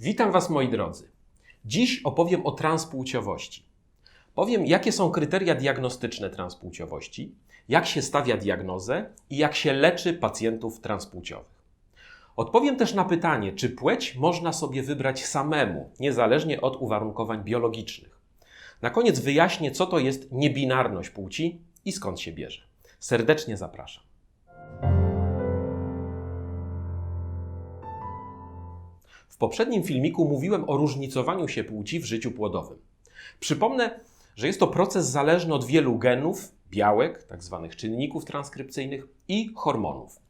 Witam Was moi drodzy. Dziś opowiem o transpłciowości. Powiem, jakie są kryteria diagnostyczne transpłciowości, jak się stawia diagnozę i jak się leczy pacjentów transpłciowych. Odpowiem też na pytanie, czy płeć można sobie wybrać samemu, niezależnie od uwarunkowań biologicznych. Na koniec wyjaśnię, co to jest niebinarność płci i skąd się bierze. Serdecznie zapraszam. Poprzednim filmiku mówiłem o różnicowaniu się płci w życiu płodowym. Przypomnę, że jest to proces zależny od wielu genów, białek, tzw. Tak czynników transkrypcyjnych i hormonów.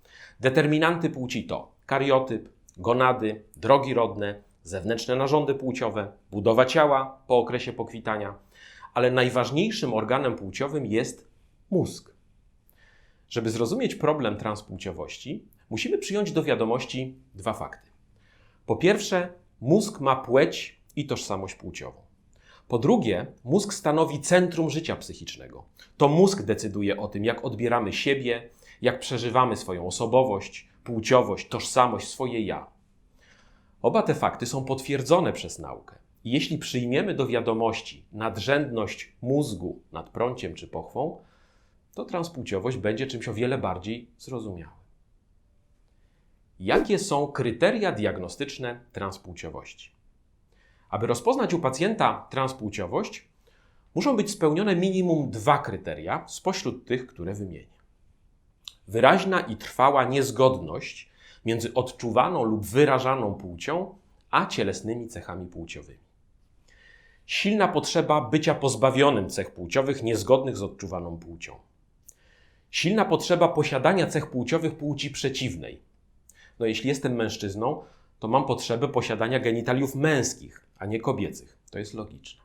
Determinanty płci to kariotyp, gonady, drogi rodne, zewnętrzne narządy płciowe, budowa ciała po okresie pokwitania, ale najważniejszym organem płciowym jest mózg. Żeby zrozumieć problem transpłciowości, musimy przyjąć do wiadomości dwa fakty. Po pierwsze, mózg ma płeć i tożsamość płciową. Po drugie, mózg stanowi centrum życia psychicznego. To mózg decyduje o tym, jak odbieramy siebie, jak przeżywamy swoją osobowość, płciowość, tożsamość, swoje ja. Oba te fakty są potwierdzone przez naukę. I jeśli przyjmiemy do wiadomości nadrzędność mózgu nad prąciem czy pochwą, to transpłciowość będzie czymś o wiele bardziej zrozumiałym. Jakie są kryteria diagnostyczne transpłciowości? Aby rozpoznać u pacjenta transpłciowość, muszą być spełnione minimum dwa kryteria spośród tych, które wymienię. Wyraźna i trwała niezgodność między odczuwaną lub wyrażaną płcią a cielesnymi cechami płciowymi. Silna potrzeba bycia pozbawionym cech płciowych niezgodnych z odczuwaną płcią. Silna potrzeba posiadania cech płciowych płci przeciwnej, no jeśli jestem mężczyzną, to mam potrzebę posiadania genitaliów męskich, a nie kobiecych. To jest logiczne.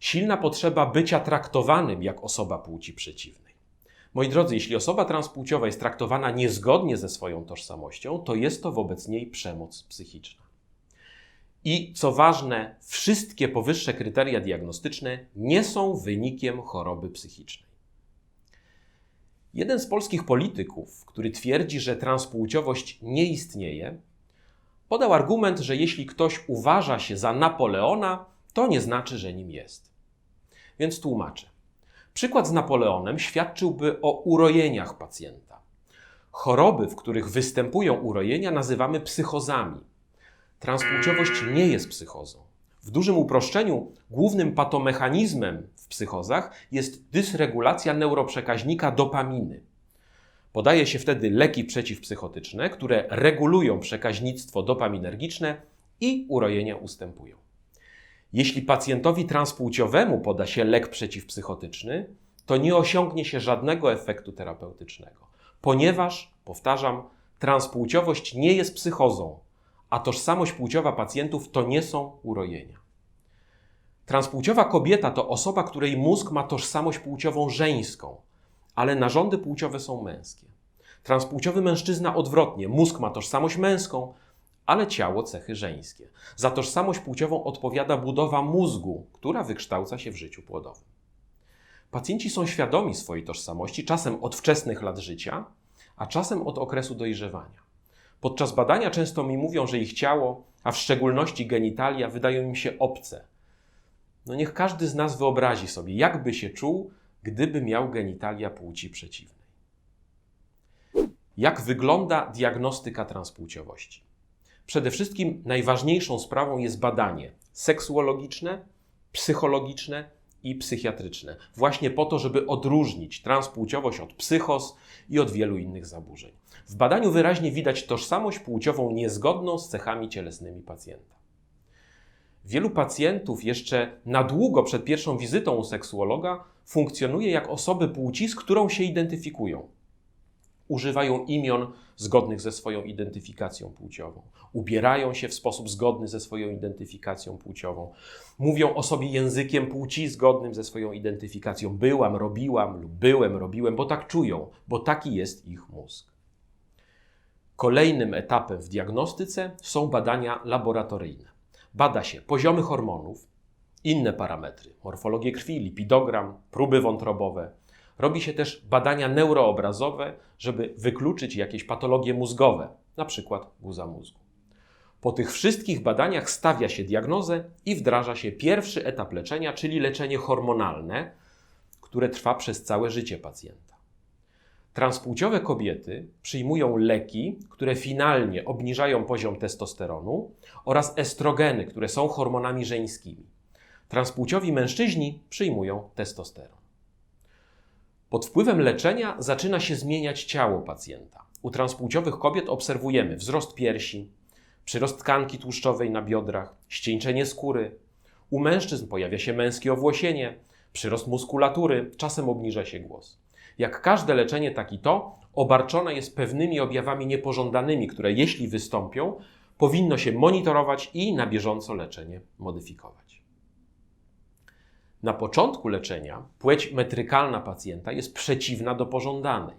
Silna potrzeba bycia traktowanym jak osoba płci przeciwnej. Moi drodzy, jeśli osoba transpłciowa jest traktowana niezgodnie ze swoją tożsamością, to jest to wobec niej przemoc psychiczna. I co ważne, wszystkie powyższe kryteria diagnostyczne nie są wynikiem choroby psychicznej. Jeden z polskich polityków, który twierdzi, że transpłciowość nie istnieje, podał argument, że jeśli ktoś uważa się za Napoleona, to nie znaczy, że nim jest. Więc tłumaczę. Przykład z Napoleonem świadczyłby o urojeniach pacjenta. Choroby, w których występują urojenia, nazywamy psychozami. Transpłciowość nie jest psychozą. W dużym uproszczeniu, głównym patomechanizmem psychozach jest dysregulacja neuroprzekaźnika dopaminy. Podaje się wtedy leki przeciwpsychotyczne, które regulują przekaźnictwo dopaminergiczne i urojenia ustępują. Jeśli pacjentowi transpłciowemu poda się lek przeciwpsychotyczny, to nie osiągnie się żadnego efektu terapeutycznego, ponieważ, powtarzam, transpłciowość nie jest psychozą, a tożsamość płciowa pacjentów to nie są urojenia. Transpłciowa kobieta to osoba, której mózg ma tożsamość płciową żeńską, ale narządy płciowe są męskie. Transpłciowy mężczyzna odwrotnie, mózg ma tożsamość męską, ale ciało cechy żeńskie. Za tożsamość płciową odpowiada budowa mózgu, która wykształca się w życiu płodowym. Pacjenci są świadomi swojej tożsamości, czasem od wczesnych lat życia, a czasem od okresu dojrzewania. Podczas badania często mi mówią, że ich ciało, a w szczególności genitalia, wydają im się obce. No niech każdy z nas wyobrazi sobie, jakby się czuł, gdyby miał genitalia płci przeciwnej. Jak wygląda diagnostyka transpłciowości? Przede wszystkim najważniejszą sprawą jest badanie seksuologiczne, psychologiczne i psychiatryczne. Właśnie po to, żeby odróżnić transpłciowość od psychos i od wielu innych zaburzeń. W badaniu wyraźnie widać tożsamość płciową niezgodną z cechami cielesnymi pacjenta. Wielu pacjentów jeszcze na długo przed pierwszą wizytą u seksuologa funkcjonuje jak osoby płci, z którą się identyfikują używają imion zgodnych ze swoją identyfikacją płciową, ubierają się w sposób zgodny ze swoją identyfikacją płciową, mówią o sobie językiem płci zgodnym ze swoją identyfikacją. Byłam, robiłam lub byłem, robiłem, bo tak czują, bo taki jest ich mózg. Kolejnym etapem w diagnostyce są badania laboratoryjne. Bada się poziomy hormonów, inne parametry, morfologię krwi, lipidogram, próby wątrobowe, Robi się też badania neuroobrazowe, żeby wykluczyć jakieś patologie mózgowe, na przykład guza mózgu. Po tych wszystkich badaniach stawia się diagnozę i wdraża się pierwszy etap leczenia, czyli leczenie hormonalne, które trwa przez całe życie pacjenta. Transpłciowe kobiety przyjmują leki, które finalnie obniżają poziom testosteronu oraz estrogeny, które są hormonami żeńskimi. Transpłciowi mężczyźni przyjmują testosteron. Pod wpływem leczenia zaczyna się zmieniać ciało pacjenta. U transpłciowych kobiet obserwujemy wzrost piersi, przyrost tkanki tłuszczowej na biodrach, ścieńczenie skóry. U mężczyzn pojawia się męskie owłosienie, przyrost muskulatury, czasem obniża się głos. Jak każde leczenie, tak i to obarczone jest pewnymi objawami niepożądanymi, które jeśli wystąpią, powinno się monitorować i na bieżąco leczenie modyfikować. Na początku leczenia płeć metrykalna pacjenta jest przeciwna do pożądanej,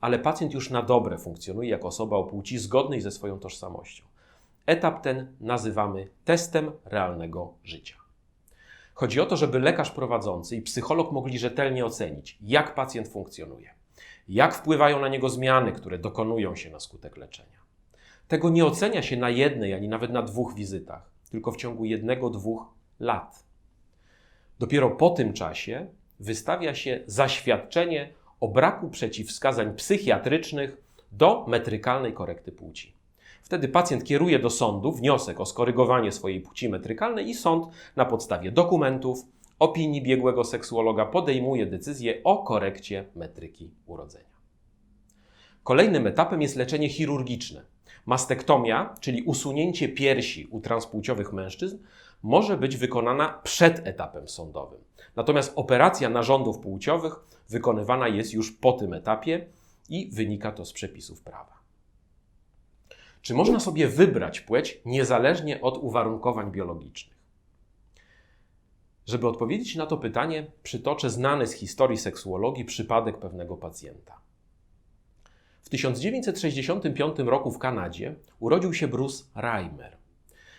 ale pacjent już na dobre funkcjonuje jako osoba o płci zgodnej ze swoją tożsamością. Etap ten nazywamy testem realnego życia. Chodzi o to, żeby lekarz prowadzący i psycholog mogli rzetelnie ocenić, jak pacjent funkcjonuje, jak wpływają na niego zmiany, które dokonują się na skutek leczenia. Tego nie ocenia się na jednej ani nawet na dwóch wizytach, tylko w ciągu jednego, dwóch lat. Dopiero po tym czasie wystawia się zaświadczenie o braku przeciwwskazań psychiatrycznych do metrykalnej korekty płci. Wtedy pacjent kieruje do sądu wniosek o skorygowanie swojej płci metrykalnej i sąd na podstawie dokumentów, opinii biegłego seksuologa podejmuje decyzję o korekcie metryki urodzenia. Kolejnym etapem jest leczenie chirurgiczne. Mastektomia, czyli usunięcie piersi u transpłciowych mężczyzn, może być wykonana przed etapem sądowym. Natomiast operacja narządów płciowych wykonywana jest już po tym etapie i wynika to z przepisów prawa. Czy można sobie wybrać płeć niezależnie od uwarunkowań biologicznych? Żeby odpowiedzieć na to pytanie, przytoczę znany z historii seksuologii przypadek pewnego pacjenta. W 1965 roku w Kanadzie urodził się Bruce Reimer.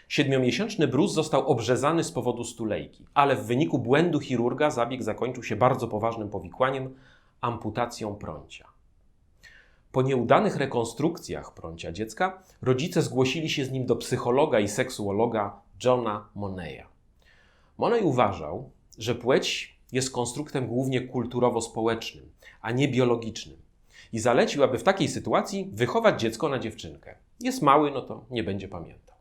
Siedmiomiesięczny Bruce został obrzezany z powodu stulejki, ale w wyniku błędu chirurga zabieg zakończył się bardzo poważnym powikłaniem amputacją prącia. Po nieudanych rekonstrukcjach prącia dziecka, rodzice zgłosili się z nim do psychologa i seksuologa Johna Moneya. Money uważał, że płeć jest konstruktem głównie kulturowo-społecznym, a nie biologicznym. I zalecił, aby w takiej sytuacji wychować dziecko na dziewczynkę. Jest mały, no to nie będzie pamiętał.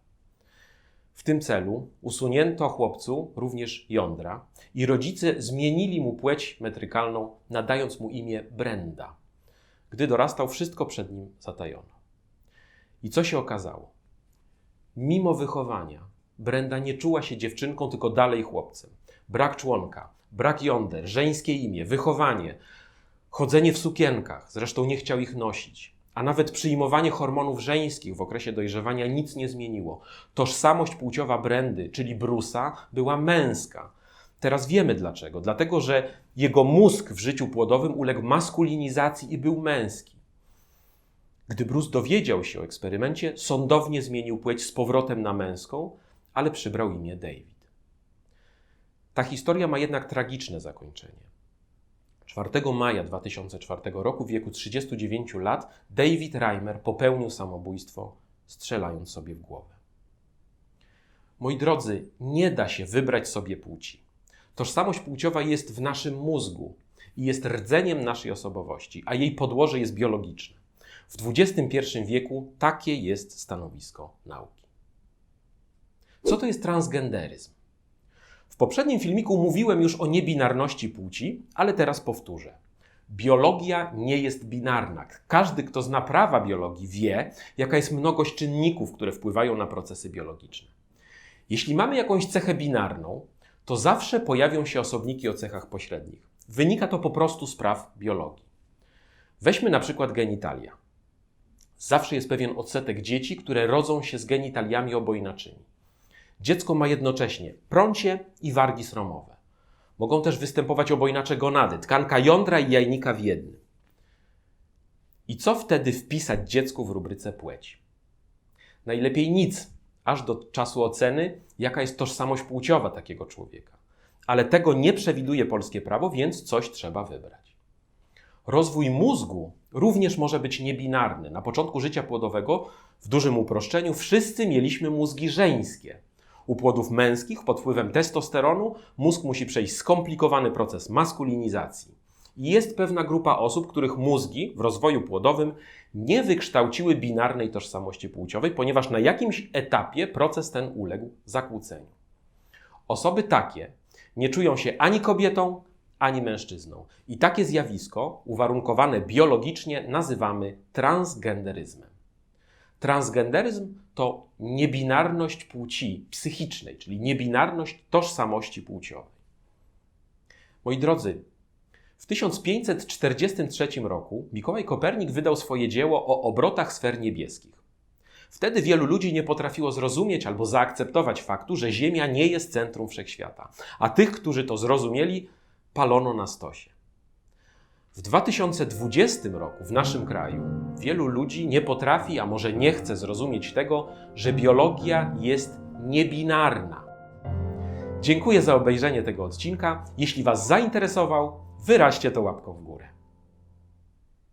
W tym celu usunięto chłopcu również jądra i rodzice zmienili mu płeć metrykalną, nadając mu imię Brenda. Gdy dorastał, wszystko przed nim zatajono. I co się okazało? Mimo wychowania, Brenda nie czuła się dziewczynką, tylko dalej chłopcem. Brak członka, brak jąder, żeńskie imię, wychowanie, chodzenie w sukienkach, zresztą nie chciał ich nosić. A nawet przyjmowanie hormonów żeńskich w okresie dojrzewania nic nie zmieniło. Tożsamość płciowa Brendy, czyli Brusa, była męska. Teraz wiemy dlaczego. Dlatego, że jego mózg w życiu płodowym uległ maskulinizacji i był męski. Gdy Bruce dowiedział się o eksperymencie, sądownie zmienił płeć z powrotem na męską, ale przybrał imię David. Ta historia ma jednak tragiczne zakończenie. 4 maja 2004 roku, w wieku 39 lat, David Reimer popełnił samobójstwo, strzelając sobie w głowę. Moi drodzy, nie da się wybrać sobie płci. Tożsamość płciowa jest w naszym mózgu i jest rdzeniem naszej osobowości, a jej podłoże jest biologiczne. W XXI wieku takie jest stanowisko nauki. Co to jest transgenderyzm? W poprzednim filmiku mówiłem już o niebinarności płci, ale teraz powtórzę. Biologia nie jest binarna. Każdy, kto zna prawa biologii, wie, jaka jest mnogość czynników, które wpływają na procesy biologiczne. Jeśli mamy jakąś cechę binarną, to zawsze pojawią się osobniki o cechach pośrednich. Wynika to po prostu z praw biologii. Weźmy na przykład genitalia. Zawsze jest pewien odsetek dzieci, które rodzą się z genitaliami obojnaczymi. Dziecko ma jednocześnie prącie i wargi sromowe. Mogą też występować obojnacze gonady, tkanka jądra i jajnika w jednym. I co wtedy wpisać dziecku w rubryce płeć? Najlepiej nic, aż do czasu oceny, jaka jest tożsamość płciowa takiego człowieka. Ale tego nie przewiduje polskie prawo, więc coś trzeba wybrać. Rozwój mózgu również może być niebinarny. Na początku życia płodowego, w dużym uproszczeniu, wszyscy mieliśmy mózgi żeńskie. U płodów męskich pod wpływem testosteronu mózg musi przejść skomplikowany proces maskulinizacji. Jest pewna grupa osób, których mózgi w rozwoju płodowym nie wykształciły binarnej tożsamości płciowej, ponieważ na jakimś etapie proces ten uległ zakłóceniu. Osoby takie nie czują się ani kobietą, ani mężczyzną. I takie zjawisko, uwarunkowane biologicznie, nazywamy transgenderyzmem. Transgenderyzm to niebinarność płci psychicznej, czyli niebinarność tożsamości płciowej. Moi drodzy, w 1543 roku Mikołaj Kopernik wydał swoje dzieło o obrotach sfer niebieskich. Wtedy wielu ludzi nie potrafiło zrozumieć albo zaakceptować faktu, że Ziemia nie jest centrum wszechświata, a tych, którzy to zrozumieli, palono na stosie. W 2020 roku w naszym kraju wielu ludzi nie potrafi, a może nie chce zrozumieć tego, że biologia jest niebinarna. Dziękuję za obejrzenie tego odcinka. Jeśli Was zainteresował, wyraźcie to łapką w górę.